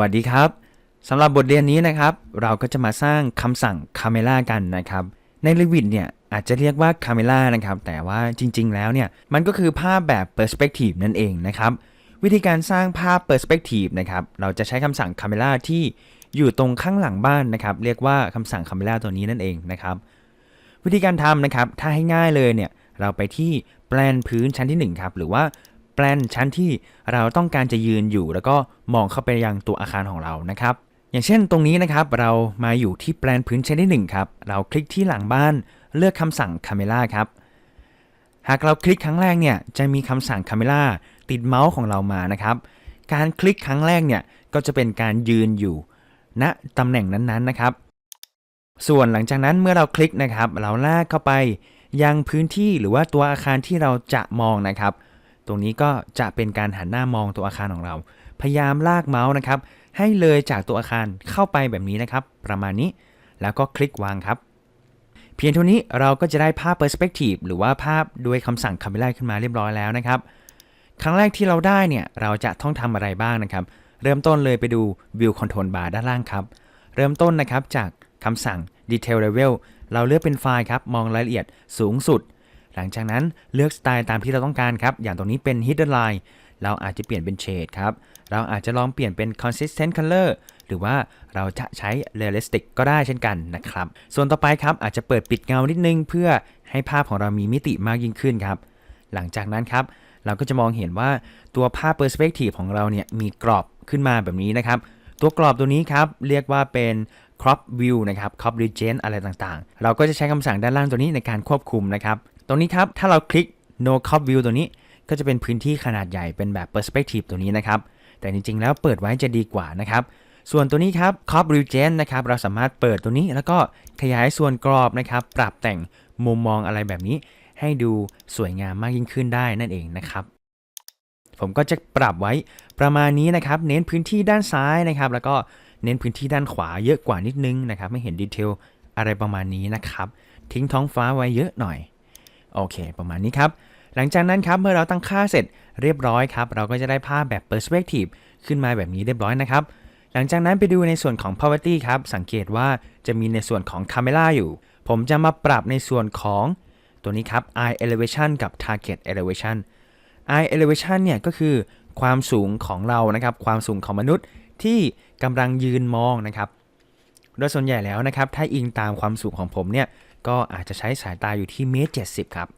วัสดีครับสำหรับบทเรียนนี้นะครับ เราก็จะมาสร้างคำสั่ง Camera กันนะครับ ใน Revit เนี่ยอาจจะเรียกว่า Camera นะครับ แต่ว่าจริง ๆ แล้วเนี่ยมันก็คือภาพแบบ Perspective นั่นเองนะครับ วิธีการสร้างภาพ Perspective นะครับ เราจะใช้คำสั่ง Camera ที่อยู่ตรงข้างหลังบ้านนะครับ เรียกว่าคำสั่ง Camera ตัวนี้นั่นเองนะครับ วิธีการทำนะครับ ถ้าให้ง่ายเลยเนี่ยเราไปที่แปลนพื้นชั้นที่1ครับหรือว่า แปลนชั้นที่เราต้องการจะยืนอยู่ แล้วก็มองเข้าไปยังตัวอาคารของเรานะครับ อย่างเช่นตรงนี้นะครับเรามาอยู่ที่แปลนพื้นชั้นที่ 1 ครับ เราคลิกที่หลังบ้านเลือกคำสั่ง Camera ครับ หากเราคลิกครั้งแรกเนี่ยจะมีคำสั่ง Camera ติดเมาส์ของเรามานะครับ การคลิกครั้งแรกเนี่ยก็จะเป็นการยืนอยู่ณตำแหน่งนั้นๆนะครับ ส่วนหลังจากนั้นเมื่อเราคลิกนะครับ เราลากเข้าไปยังพื้นที่หรือว่าตัวอาคารที่เราจะมองนะครับ ตรงนี้ก็จะเป็นการหันหน้ามองตัวอาคารของเรา พยายามลากเมาส์นะครับ ให้เลยจากตัวอาคารเข้าไปแบบนี้นะครับ ประมาณนี้ แล้วก็คลิกวางครับ เพียงเท่านี้เราก็จะได้ภาพ perspective หรือว่าภาพด้วยคำสั่ง camera ขึ้นมาเรียบร้อยแล้วนะครับ ครั้งแรกที่เราได้เนี่ย เราจะต้องทำอะไรบ้างนะครับ เริ่มต้นเลยไปดู view control bar ด้านล่างครับ เริ่มต้นนะครับจากคำสั่ง detail level เราเลือกเป็นไฟล์ครับ มองรายละเอียดสูงสุด หลังจากนั้นเลือกสไตล์ตามที่เราต้องการครับ อย่างตรงนี้เป็น hidden line เราอาจจะเปลี่ยนเป็น shade ครับ เราอาจจะลองเปลี่ยนเป็น consistent color หรือว่าเราจะใช้ realistic ก็ได้เช่นกันนะครับ ส่วนต่อไปครับอาจจะเปิดปิดเงานิดนึง เพื่อให้ภาพของเรามีมิติมากยิ่งขึ้นครับ หลังจากนั้นครับเราก็จะมองเห็นว่าตัวภาพ perspective ของเราเนี่ยมีกรอบขึ้นมาแบบนี้นะครับ ตัวกรอบตัวนี้ครับเรียกว่าเป็น crop view นะครับ crop region อะไรต่างๆ เราก็จะใช้คำสั่งด้านล่างตัวนี้ในการควบคุมนะครับ ตรงนี้ครับ ถ้าเราคลิก no crop view ตัวนี้ ก็จะเป็นพื้นที่ขนาดใหญ่เป็นแบบ perspective ตัวนี้นะครับ แต่จริงๆ แล้วเปิดไว้จะดีกว่านะครับ ส่วนตัวนี้ครับ crop region นะครับ เราสามารถเปิดตัวนี้แล้วก็ขยายส่วนกรอบนะครับ ปรับแต่งมุมมองอะไรแบบนี้ ให้ดูสวยงามมากยิ่งขึ้นได้นั่นเองนะครับผมก็จะปรับไว้ประมาณนี้นะครับ เน้นพื้นที่ด้านซ้ายนะครับ แล้วก็เน้นพื้นที่ด้านขวาเยอะกว่านิดนึงนะครับ ไม่เห็นดีเทลอะไรประมาณนี้นะครับ ทิ้งท้องฟ้าไว้เยอะหน่อย โอเค ประมาณนี้ครับ หลังจากนั้นครับเมื่อเราตั้งค่าเสร็จเรียบร้อยครับ เราก็จะได้ภาพแบบ perspective ขึ้นมาแบบนี้เรียบร้อยนะครับ หลังจากนั้นไปดูในส่วนของ poverty ครับ สังเกตว่าจะมีในส่วนของ camera อยู่ ผมจะมาปรับในส่วนของตัวนี้ครับ eye elevation กับ target elevation eye elevation เนี่ยก็คือความสูงของเรานะครับ ความสูงของมนุษย์ที่กำลังยืนมองนะครับ โดยส่วนใหญ่แล้วนะครับ ถ้าอิงตามความสูงของผมเนี่ย ก็อาจจะใช้สายตาอยู่ที่เมตรเจ็ดสิบครับ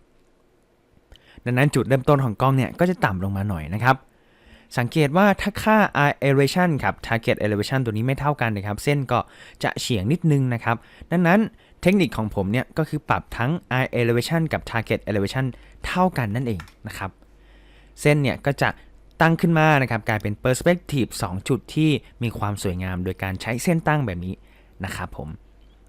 ดังนั้นจุดเริ่มต้นของกล้องเนี่ยก็จะต่ำลงมาหน่อยนะครับ สังเกตว่าถ้าค่า elevation ครับ target elevation ตัวนี้ไม่เท่ากันนะครับ เส้นก็จะเฉียงนิดนึงนะครับ ดังนั้นเทคนิคของผมเนี่ยก็คือปรับทั้ง eye elevation กับ target elevation เท่ากันนั่นเองนะครับ เส้นเนี่ยก็จะตั้งขึ้นมานะครับกลายเป็น perspective 2 จุดที่มีความสวยงาม โดยการใช้เส้นตั้งแบบนี้นะครับผม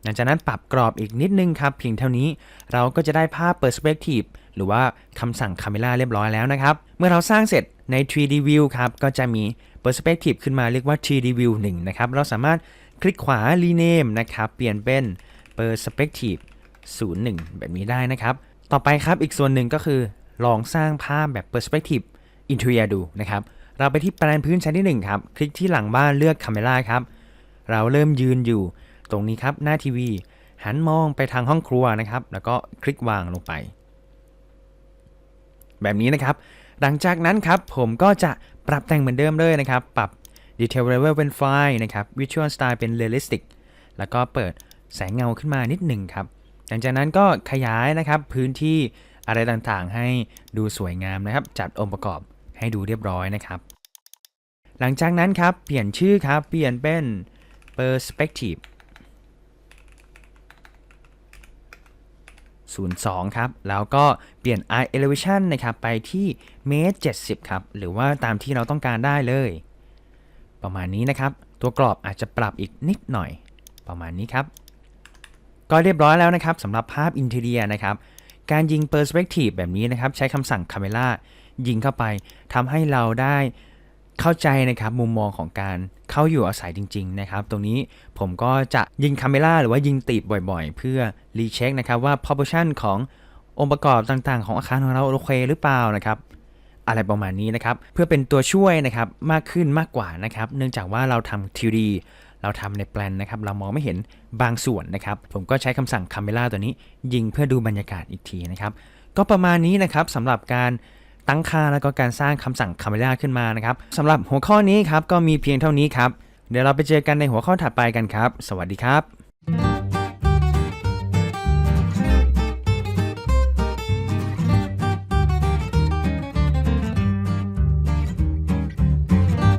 หลังจากนั้นปรับกรอบอีกนิดนึงครับ เพียงเท่านี้เราก็จะได้ภาพ perspective หรือว่าคำสั่ง camera เรียบร้อยแล้วนะครับ เมื่อเราสร้างเสร็จใน 3D view ครับก็จะมี perspective ขึ้นมาเรียกว่า 3D view 1 นะครับ เราสามารถคลิกขวา rename นะครับ เปลี่ยนเป็น perspective 01 แบบนี้ได้นะครับ ต่อไปครับอีกส่วนหนึ่งก็คือ ลองสร้างภาพแบบ perspective interior ดูนะครับ เราไปที่แปลนพื้นชั้นที่1ครับ คลิกที่หลังบ้านเลือก camera ครับ เราเริ่มยืนอยู่ ตรงนี้ครับหน้าทีวี หันมองไปทางห้องครัวนะครับ แล้วก็คลิกวางลงไป แบบนี้นะครับ หลังจากนั้นครับผมก็จะปรับแต่งเหมือนเดิมเลยนะครับ ปรับ detail level เป็นไฟล์นะครับ visual style เป็น realistic แล้วก็เปิดแสงเงาขึ้นมานิดหนึ่งครับ หลังจากนั้นก็ขยายนะครับพื้นที่อะไรต่างๆ ให้ดูสวยงามนะครับ จัดองค์ประกอบให้ดูเรียบร้อยนะครับ หลังจากนั้นครับ เปลี่ยนชื่อครับ เปลี่ยนเป็น perspective 02 ครับ แล้วก็เปลี่ยน eye elevation นะครับ ไปที่เมตร70 ครับ หรือว่าตามที่เราต้องการได้เลย ประมาณนี้นะครับ ตัวกรอบอาจจะปรับอีกนิดหน่อย ประมาณนี้ครับ ก็เรียบร้อยแล้วนะครับสำหรับภาพอินเท i รียนะครับ การยิง perspective แบบนี้นะครับ ใช้คำสั่ง camera ยิงเข้าไปทำให้เราได้ เข้าใจนะครับมุมมองของการเข้าอยู่อาศัยจริง ๆ นะครับ ตรงนี้ผมก็จะยิง camera หรือว่ายิงติดบ่อยๆ เพื่อรีเช็คนะครับว่า proportion ขององค์ประกอบต่างๆ ของอาคารของเราโอเคหรือเปล่านะครับอะไรประมาณนี้นะครับ เพื่อเป็นตัวช่วยนะครับมากขึ้นมากกว่านะครับ เนื่องจากว่าเราทำ 3D เราทำในแปลนนะครับ เรามองไม่เห็นบางส่วนนะครับ ผมก็ใช้คำสั่ง Camera ตัวนี้ ยิงเพื่อดูบรรยากาศอีกทีนะครับ ก็ประมาณนี้นะครับสำหรับการ ตั้งค่าแล้วก็การสร้างคำสั่ง Camera ขึ้นมานะครับสำหรับหัวข้อนี้ครับก็มีเพียงเท่านี้ครับ เดี๋ยวเราไปเจอกันในหัวข้อถัดไปกันครับ สวัสดีครับ